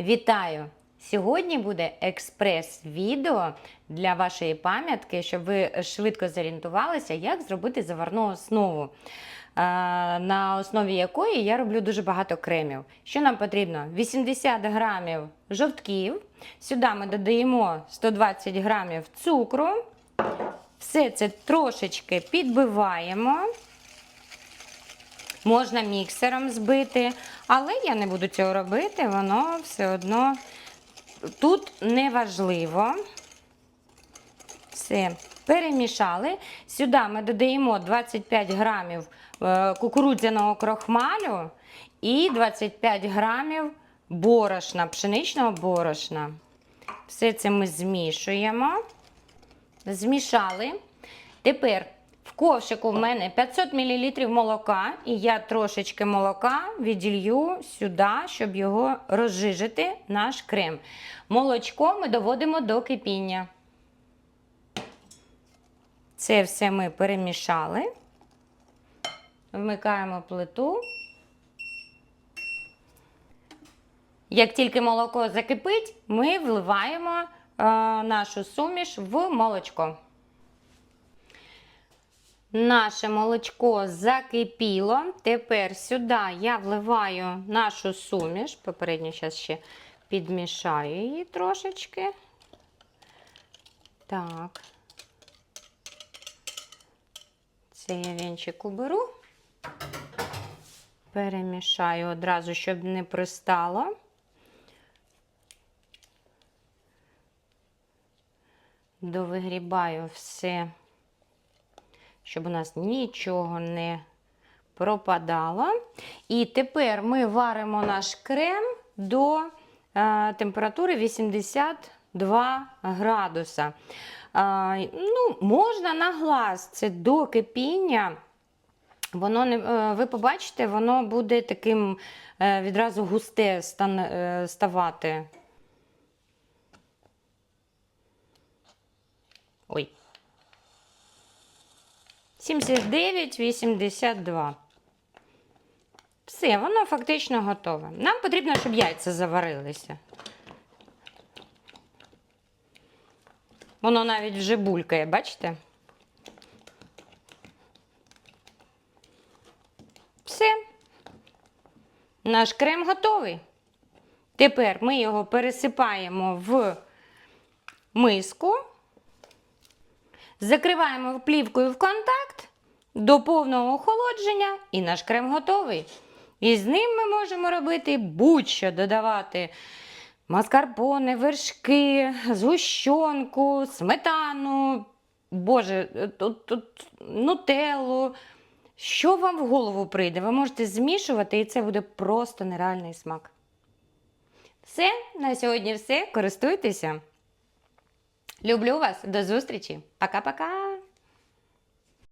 Вітаю! Сьогодні буде експрес-відео для вашої пам'ятки, щоб ви швидко зорієнтувалися, як зробити заварну основу, е, на основі якої я роблю дуже багато кремів. Що нам потрібно? 80 грамів жовтків. Сюди ми додаємо 120 грамів цукру. Все це трошечки підбиваємо. Можна міксером збити, але я не буду цього робити, воно все одно тут неважливо. Все, перемішали. Сюди ми додаємо 25 грамів е, кукурудзяного крохмалю і 25 грамів борошна, пшеничного борошна. Все це ми змішуємо. Змішали. Тепер в ковшику в мене 500 мл молока, і я трошечки молока віділью сюди, щоб його розжижити, наш крем. Молочко ми доводимо до кипіння. Це все ми перемішали. Вмикаємо плиту. Як тільки молоко закипить, ми вливаємо е, нашу суміш в молочко. Наше молочко закипіло. Тепер сюди я вливаю нашу суміш. Попередньо зараз ще підмішаю її трошечки. Так. Це я вінчик уберу. Перемішаю одразу, щоб не пристало. Довигрібаю все щоб у нас нічого не пропадало. І тепер ми варимо наш крем до е, температури 82 градуса. Е, ну, Можна на глаз, це до кипіння. Воно не, е, ви побачите, воно буде таким відразу густе ставати. Ой. 79,82. Все, воно фактично готове. Нам потрібно, щоб яйця заварилися. Воно навіть вже булькає, бачите? Все. Наш крем готовий. Тепер ми його пересипаємо в миску. Закриваємо плівкою в контакт до повного охолодження, і наш крем готовий. І з ним ми можемо робити будь-що додавати маскарпоне, вершки, згущенку, сметану, боже, тут, тут, нутеллу. Що вам в голову прийде? Ви можете змішувати, і це буде просто нереальний смак. Все, на сьогодні все. Користуйтеся. Люблю вас. До зустрічі. Пока-пока.